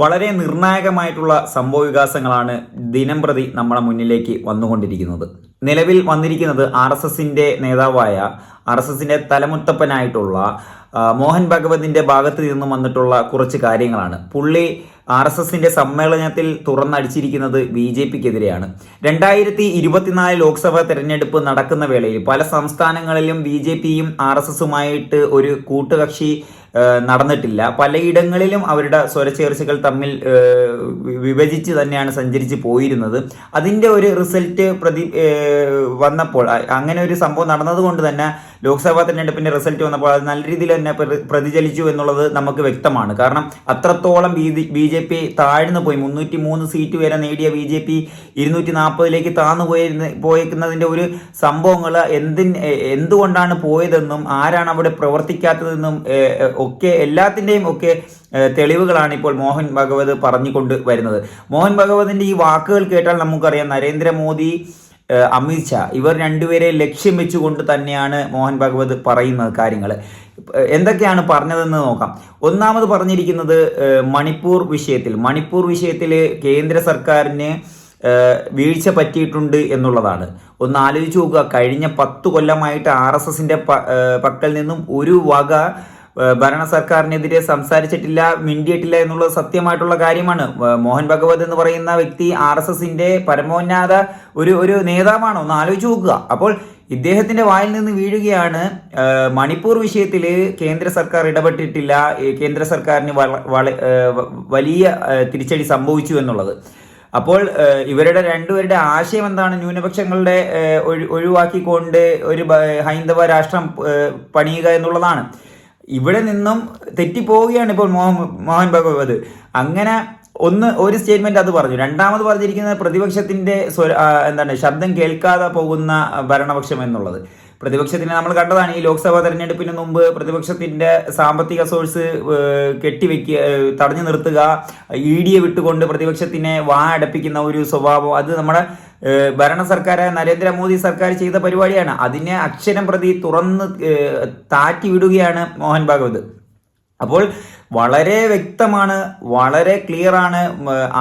വളരെ നിർണായകമായിട്ടുള്ള സംഭവ വികാസങ്ങളാണ് ദിനം പ്രതി നമ്മുടെ മുന്നിലേക്ക് വന്നുകൊണ്ടിരിക്കുന്നത്. നിലവിൽ വന്നിരിക്കുന്നത് ആർ എസ് എസിന്റെ നേതാവായ ആർ എസ് എസിന്റെ തലമുത്തപ്പനായിട്ടുള്ള മോഹൻ ഭഗവതിന്റെ ഭാഗത്ത് നിന്നും വന്നിട്ടുള്ള കുറച്ച് കാര്യങ്ങളാണ്. പുള്ളി ആർ എസ് എസിന്റെ സമ്മേളനത്തിൽ തുറന്നടിച്ചിരിക്കുന്നത് ബി ജെ പിക്കെതിരെയാണ്. രണ്ടായിരത്തി ഇരുപത്തിനാല് ലോക്സഭാ തെരഞ്ഞെടുപ്പ് നടക്കുന്ന വേളയിൽ പല സംസ്ഥാനങ്ങളിലും ബി ജെ പിയും ആർ എസ് എസുമായിട്ട് ഒരു കൂട്ടുകക്ഷി നടന്നിട്ടില്ല. പലയിടങ്ങളിലും അവരുടെ സ്വരച്ചേർച്ചകൾ തമ്മിൽ വിഭജിച്ച് തന്നെയാണ് സഞ്ചരിച്ച് പോയിരുന്നത്. അതിന്റെ ഒരു റിസൾട്ട് പ്രതി വന്നപ്പോൾ അങ്ങനെ ഒരു സംഭവം നടന്നതുകൊണ്ട് തന്നെ ലോക്സഭാ തെരഞ്ഞെടുപ്പിന്റെ റിസൾട്ട് വന്നപ്പോൾ അത് നല്ല രീതിയിൽ തന്നെ പ്രതിചലിച്ചു എന്നുള്ളത് നമുക്ക് വ്യക്തമാണ്. കാരണം അത്രത്തോളം ബി ജെ പി താഴ്ന്നു പോയി. മുന്നൂറ്റി മൂന്ന് സീറ്റ് വരെ നേടിയ ബി ജെ പി ഇരുന്നൂറ്റി നാൽപ്പതിലേക്ക് താഴ്ന്നു പോയേക്കുന്നതിന്റെ ഒരു സംഭവങ്ങൾ എന്തിന് എന്തുകൊണ്ടാണ് പോയതെന്നും ആരാണ് അവിടെ പ്രവർത്തിക്കാത്തതെന്നും ഒക്കെ എല്ലാത്തിന്റെയും ഒക്കെ തെളിവുകളാണ് ഇപ്പോൾ മോഹൻ ഭഗവത് പറഞ്ഞുകൊണ്ട് വരുന്നത്. മോഹൻ ഭഗവതിന്റെ ഈ വാക്കുകൾ കേട്ടാൽ നമുക്കറിയാം നരേന്ദ്രമോദി ഏഹ് അമിത് ഷാ. ഇവർ രണ്ടുപേരെ ലക്ഷ്യം വെച്ചുകൊണ്ട് തന്നെയാണ് മോഹൻ ഭഗവത് പറയുന്നത് കാര്യങ്ങൾ എന്തൊക്കെയാണ് പറഞ്ഞതെന്ന് നോക്കാം. ഒന്നാമത് പറഞ്ഞിരിക്കുന്നത് മണിപ്പൂർ വിഷയത്തിൽ. മണിപ്പൂർ വിഷയത്തിൽ കേന്ദ്ര സർക്കാരിന് വീഴ്ച പറ്റിയിട്ടുണ്ട് എന്നുള്ളതാണ്. ഒന്ന് ആലോചിച്ച് നോക്കുക. കഴിഞ്ഞ പത്ത് കൊല്ലമായിട്ട് ആർ എസ് എസിന്റെ പക്കൽ നിന്നും ഒരു വക ഭരണ സർക്കാരിനെതിരെ സംസാരിച്ചിട്ടില്ല മിണ്ടിയിട്ടില്ല എന്നുള്ളത് സത്യമായിട്ടുള്ള കാര്യമാണ്. മോഹൻ ഭഗവത് എന്ന് പറയുന്ന വ്യക്തി ആർ എസ് എസിന്റെ പരമോന്നത ഒരു ഒരു നേതാവാണ്. ഒന്ന് ആലോചിച്ച് നോക്കുക. അപ്പോൾ ഇദ്ദേഹത്തിന്റെ വായിൽ നിന്ന് വീഴുകയാണ് മണിപ്പൂർ വിഷയത്തിൽ കേന്ദ്ര സർക്കാർ ഇടപെട്ടിട്ടില്ല കേന്ദ്ര സർക്കാരിന് വലിയ തിരിച്ചടി സംഭവിച്ചു എന്നുള്ളത്. അപ്പോൾ ഇവരുടെ രണ്ടുപേരുടെ ആശയം എന്താണ്? ന്യൂനപക്ഷങ്ങളുടെ ഒഴിവാക്കിക്കൊണ്ട് ഒരു ഹൈന്ദവ രാഷ്ട്രം പണിയുക എന്നുള്ളതാണ്. ഇവിടെ നിന്നും തെറ്റിപ്പോവുകയാണ് ഇപ്പോൾ മോഹൻ മോഹൻ ഭഗവത്. അങ്ങനെ ഒന്ന് ഒരു സ്റ്റേറ്റ്മെന്റ് അത് പറഞ്ഞു. രണ്ടാമത് പറഞ്ഞിരിക്കുന്നത് പ്രതിപക്ഷത്തിന്റെ എന്താണ് ശബ്ദം കേൾക്കാതെ പോകുന്ന ഭരണപക്ഷം എന്നുള്ളത്. പ്രതിപക്ഷത്തിന് നമ്മൾ കണ്ടതാണ് ഈ ലോക്സഭാ തെരഞ്ഞെടുപ്പിന് മുമ്പ് പ്രതിപക്ഷത്തിന്റെ സാമ്പത്തിക സോഴ്സ് കെട്ടിവെക്കുക തടഞ്ഞു നിർത്തുക ഇ ഡിയെ വിട്ടുകൊണ്ട് പ്രതിപക്ഷത്തിനെ വാ അടപ്പിക്കുന്ന ഒരു സ്വഭാവം അത് നമ്മുടെ ഭരണ സർക്കാർ നരേന്ദ്രമോദി സർക്കാർ ചെയ്ത പരിപാടിയാണ്. അതിനെ അക്ഷരം പ്രതി തുറന്ന് താറ്റി വിടുകയാണ് മോഹൻ ഭാഗവത്. അപ്പോൾ വളരെ വ്യക്തമാണ് വളരെ ക്ലിയർ ആണ്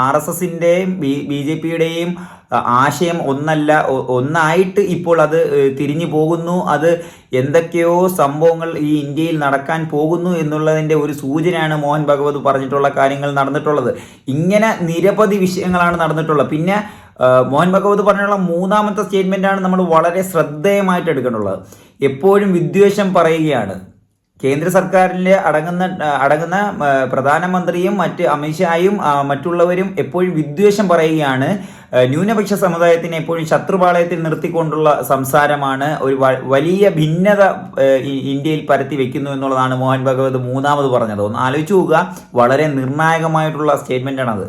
ആർ എസ് എസിന്റെയും ബി ബി ജെ പിയുടെയും ആശയം ഒന്നല്ല ഒന്നായിട്ട് ഇപ്പോൾ അത് തിരിഞ്ഞു പോകുന്നു. അത് എന്തൊക്കെയോ സംഭവങ്ങൾ ഈ ഇന്ത്യയിൽ നടക്കാൻ പോകുന്നു എന്നുള്ളതിന്റെ ഒരു സൂചനയാണ് മോഹൻ ഭഗവത് പറഞ്ഞിട്ടുള്ള കാര്യങ്ങൾ നടന്നിട്ടുള്ളത്. ഇങ്ങനെ നിരവധി വിഷയങ്ങളാണ് നടന്നിട്ടുള്ളത്. പിന്നെ മോഹൻ ഭഗവത് പറഞ്ഞുള്ള മൂന്നാമത്തെ സ്റ്റേറ്റ്മെന്റാണ് നമ്മൾ വളരെ ശ്രദ്ധേയമായിട്ട് എടുക്കേണ്ടുള്ളത്. എപ്പോഴും വിദ്വേഷം പറയുകയാണ്. കേന്ദ്ര സർക്കാരിലെ അടങ്ങുന്ന അടങ്ങുന്ന പ്രധാനമന്ത്രിയും മറ്റ് അമിത്ഷായും മറ്റുള്ളവരും എപ്പോഴും വിദ്വേഷം പറയുകയാണ്. ന്യൂനപക്ഷ സമുദായത്തിനെ എപ്പോഴും ശത്രുപാളയത്തിൽ നിർത്തിക്കൊണ്ടുള്ള സംസാരമാണ്. ഒരു വലിയ ഭിന്നത ഇന്ത്യയിൽ പരത്തി വെക്കുന്നു എന്നുള്ളതാണ് മോഹൻ ഭഗവത് മൂന്നാമത് പറഞ്ഞത്. ഒന്ന് ആലോചിച്ച് നോക്കുക. വളരെ നിർണായകമായിട്ടുള്ള സ്റ്റേറ്റ്മെന്റ് ആണത്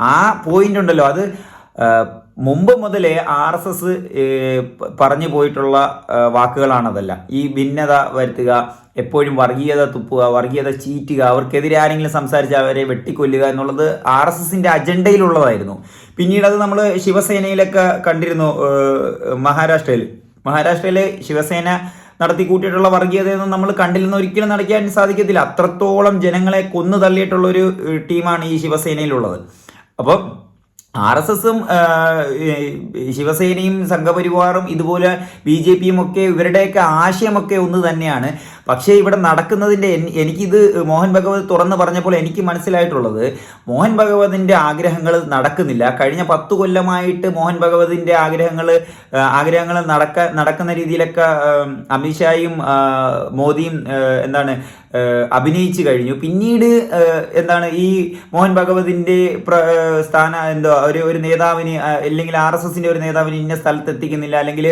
ആ പോയിന്റ് ഉണ്ടല്ലോ. അത് മുമ്പ് മുതലേ ആർ എസ് എസ് പറഞ്ഞു പോയിട്ടുള്ള വാക്കുകളാണതല്ല. ഈ ഭിന്നത വരുത്തുക എപ്പോഴും വർഗീയത തുപ്പുക വർഗീയത ചീറ്റുക അവർക്കെതിരെ ആരെങ്കിലും സംസാരിച്ച് അവരെ വെട്ടിക്കൊല്ലുക എന്നുള്ളത് ആർ എസ് എസിന്റെ അജണ്ടയിലുള്ളതായിരുന്നു. പിന്നീട് അത് നമ്മൾ ശിവസേനയിലൊക്കെ കണ്ടിരുന്നു മഹാരാഷ്ട്രയിൽ മഹാരാഷ്ട്രയിലെ. ശിവസേന നടത്തി കൂട്ടിയിട്ടുള്ള വർഗീയതയൊന്നും നമ്മൾ കണ്ടില്ലെന്ന് ഒരിക്കലും നടക്കാൻ സാധിക്കത്തില്ല. അത്രത്തോളം ജനങ്ങളെ കൊന്നു തള്ളിയിട്ടുള്ള ഒരു ടീമാണ് ഈ ശിവസേനയിലുള്ളത്. അപ്പം ആർ എസ് എസും ശിവസേനയും സംഘപരിവാറും ഇതുപോലെ ബി ജെ പിയും ഒക്കെ ഇവരുടെയൊക്കെ ആശയമൊക്കെ ഒന്ന് തന്നെയാണ്. പക്ഷേ ഇവിടെ നടക്കുന്നതിന്റെ എനിക്കിത് മോഹൻ ഭഗവത് തുറന്ന് പറഞ്ഞപ്പോൾ എനിക്ക് മനസ്സിലായിട്ടുള്ളത് മോഹൻ ഭഗവതിന്റെ ആഗ്രഹങ്ങൾ നടക്കുന്നില്ല. കഴിഞ്ഞ പത്ത് കൊല്ലമായിട്ട് മോഹൻ ഭഗവതിന്റെ ആഗ്രഹങ്ങൾ ആഗ്രഹങ്ങൾ നടക്ക നടക്കുന്ന രീതിയിലൊക്കെ അമിത്ഷായും മോദിയും എന്താണ് അഭിനയിച്ചു കഴിഞ്ഞു. പിന്നീട് എന്താണ് ഈ മോഹൻ ഭഗവതിന്റെ സ്ഥാന എന്തോ ഒരു ഒരു നേതാവിന് അല്ലെങ്കിൽ ആർ എസ് എസിന്റെ ഒരു നേതാവിന് ഇന്ന സ്ഥലത്ത് എത്തിക്കുന്നില്ല അല്ലെങ്കിൽ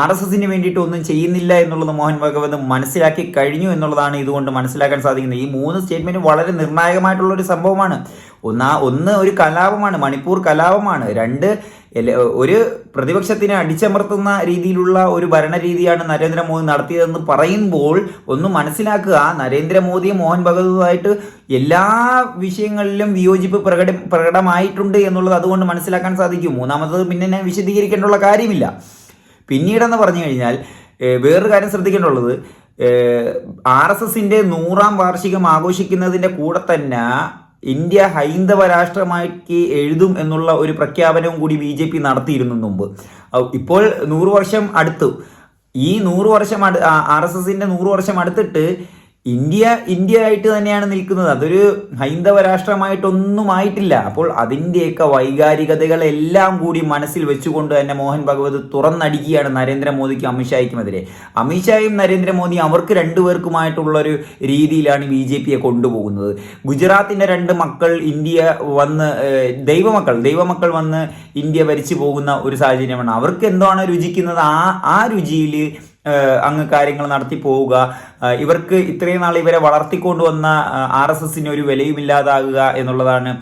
ആർ എസ് എസിന് വേണ്ടിയിട്ട് ഒന്നും ചെയ്യുന്നില്ല എന്നുള്ളത് മോഹൻ ഭഗവത് മനസ്സിലാക്കി കഴിഞ്ഞു എന്നുള്ളതാണ് ഇതുകൊണ്ട് മനസ്സിലാക്കാൻ സാധിക്കുന്നത്. ഈ മൂന്ന് സ്റ്റേറ്റ്മെന്റ് വളരെ നിർണായകമായിട്ടുള്ള ഒരു സംഭവമാണ്. ഒന്നാ ഒന്ന് ഒരു കലാപമാണ് മണിപ്പൂർ കലാപമാണ്. രണ്ട് ഒരു പ്രതിപക്ഷത്തിനെ അടിച്ചമർത്തുന്ന രീതിയിലുള്ള ഒരു ഭരണരീതിയാണ് നരേന്ദ്രമോദി നടത്തിയതെന്ന് പറയുമ്പോൾ ഒന്ന് മനസ്സിലാക്കുക നരേന്ദ്രമോദിയും മോഹൻ ഭഗവതുമായിട്ട് എല്ലാ വിഷയങ്ങളിലും വിയോജിപ്പ് പ്രകട പ്രകടമായിട്ടുണ്ട് എന്നുള്ളത് അതുകൊണ്ട് മനസ്സിലാക്കാൻ സാധിക്കും. മൂന്നാമത്തത് പിന്നെ ഞാൻ വിശദീകരിക്കേണ്ടുള്ള കാര്യമില്ല. പിന്നീടെന്ന് പറഞ്ഞു കഴിഞ്ഞാൽ വേറൊരു കാര്യം ശ്രദ്ധിക്കേണ്ടുള്ളത്. ആർ എസ് എസിന്റെ നൂറാം വാർഷികം ആഘോഷിക്കുന്നതിന്റെ കൂടെ തന്നെ ഇന്ത്യ ഹൈന്ദവ രാഷ്ട്രമാക്കി എഴുതും എന്നുള്ള ഒരു പ്രഖ്യാപനവും കൂടി ബി ജെ പി നടത്തിയിരുന്നു മുമ്പ്. ഇപ്പോൾ നൂറ് വർഷം അടുത്തു. ഈ നൂറ് വർഷം അടു ആർ എസ് എസിന്റെ നൂറ് വർഷം അടുത്തിട്ട് ഇന്ത്യ ഇന്ത്യ ആയിട്ട് തന്നെയാണ് നിൽക്കുന്നത്. അതൊരു ഹൈന്ദവ രാഷ്ട്രമായിട്ടൊന്നും ആയിട്ടില്ല. അപ്പോൾ അതിന്റെയൊക്കെ വൈകാരികതകളെല്ലാം കൂടി മനസ്സിൽ വെച്ചുകൊണ്ട് തന്നെ മോഹൻ ഭഗവത് തുറന്നടിക്കുകയാണ് നരേന്ദ്രമോദിക്കും അമിത്ഷായ്ക്കുമെതിരെ. അമിത്ഷായും നരേന്ദ്രമോദി അവർക്ക് രണ്ടുപേർക്കുമായിട്ടുള്ളൊരു രീതിയിലാണ് ബി ജെ പിയെ കൊണ്ടുപോകുന്നത്. ഗുജറാത്തിന്റെ രണ്ട് മക്കൾ ഇന്ത്യ വന്ന് ദൈവമക്കൾ ദൈവമക്കൾ വന്ന് ഇന്ത്യ ഭരിച്ചു പോകുന്ന ഒരു സാഹചര്യമാണ്. അവർക്ക് എന്താണ് രുചിക്കുന്നത്? ആ ആ രുചിയിൽ അങ്ങ് കാര്യങ്ങൾ നടത്തി പോവുക. ഇവർക്ക് ഇത്രയും നാൾ ഇവരെ വളർത്തിക്കൊണ്ടുവന്ന ആർ എസ് എസിന് ഒരു വിലയുമില്ലാതാകുക എന്നുള്ളതാണ്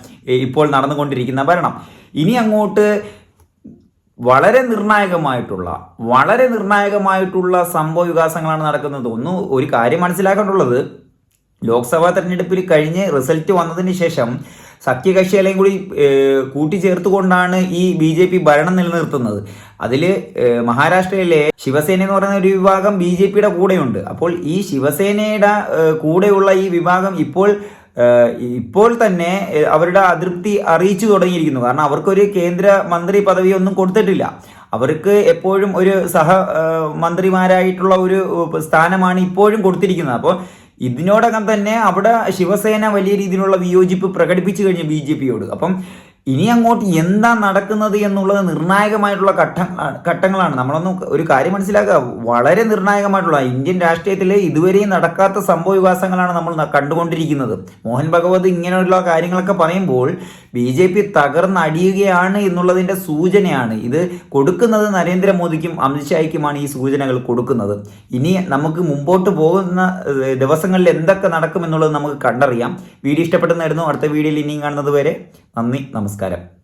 ഇപ്പോൾ നടന്നുകൊണ്ടിരിക്കുന്ന ഭരണം. ഇനി അങ്ങോട്ട് വളരെ നിർണായകമായിട്ടുള്ള വളരെ നിർണായകമായിട്ടുള്ള സംഭവ വികാസങ്ങളാണ് നടക്കുന്നത്. ഒന്ന് ഒരു കാര്യം മനസ്സിലാക്കേണ്ടുള്ളത്. ലോക്സഭാ തെരഞ്ഞെടുപ്പിൽ കഴിഞ്ഞ് റിസൾട്ട് വന്നതിന് ശേഷം സഖ്യകക്ഷികളെയും കൂടി കൂട്ടിച്ചേർത്തുകൊണ്ടാണ് ഈ ബി ജെ പി ഭരണം നിലനിർത്തുന്നത്. അതിൽ മഹാരാഷ്ട്രയിലെ ശിവസേന എന്ന് പറയുന്ന ഒരു വിഭാഗം ബി ജെ പിയുടെ കൂടെയുണ്ട്. അപ്പോൾ ഈ ശിവസേനയുടെ കൂടെയുള്ള ഈ വിഭാഗം ഇപ്പോൾ ഇപ്പോൾ തന്നെ അവരുടെ അതൃപ്തി അറിയിച്ചു തുടങ്ങിയിരിക്കുന്നു. കാരണം അവർക്കൊരു കേന്ദ്ര മന്ത്രി പദവിയൊന്നും കൊടുത്തിട്ടില്ല. അവർക്ക് എപ്പോഴും ഒരു സഹ മന്ത്രിമാരായിട്ടുള്ള ഒരു സ്ഥാനമാണ് ഇപ്പോഴും കൊടുത്തിരിക്കുന്നത്. അപ്പോൾ ഇതിനോടകം തന്നെ അവിടെ ശിവസേന വലിയ രീതിയിലുള്ള വിയോജിപ്പ് പ്രകടിപ്പിച്ചു കഴിഞ്ഞു ബി ജെ പിയോട്. അപ്പം ഇനി അങ്ങോട്ട് എന്താ നടക്കുന്നത് എന്നുള്ളത് നിർണായകമായിട്ടുള്ള ഘട്ടങ്ങളാണ് ഘട്ടങ്ങളാണ്. നമ്മളൊന്നും ഒരു കാര്യം മനസ്സിലാക്കുക. വളരെ നിർണായകമായിട്ടുള്ള ഇന്ത്യൻ രാഷ്ട്രീയത്തിൽ ഇതുവരെയും നടക്കാത്ത സംഭവ വികാസങ്ങളാണ് നമ്മൾ കണ്ടുകൊണ്ടിരിക്കുന്നത്. മോഹൻ ഭഗവത് ഇങ്ങനെയുള്ള കാര്യങ്ങളൊക്കെ പറയുമ്പോൾ ബി ജെ പി തകർന്നടിയുകയാണ് എന്നുള്ളതിന്റെ സൂചനയാണ്. ഇത് കൊടുക്കുന്നത് നരേന്ദ്രമോദിക്കും അമിത്ഷായ്ക്കുമാണ് ഈ സൂചനകൾ കൊടുക്കുന്നത്. ഇനി നമുക്ക് മുമ്പോട്ട് പോകുന്ന ദിവസങ്ങളിൽ എന്തൊക്കെ നടക്കുമെന്നുള്ളത് നമുക്ക് കണ്ടറിയാം. വീഡിയോ ഇഷ്ടപ്പെട്ടെന്നായിരുന്നു. അടുത്ത വീഡിയോയിൽ ഇനിയും കാണുന്നത് വരെ നന്ദി നമസ്കാരം.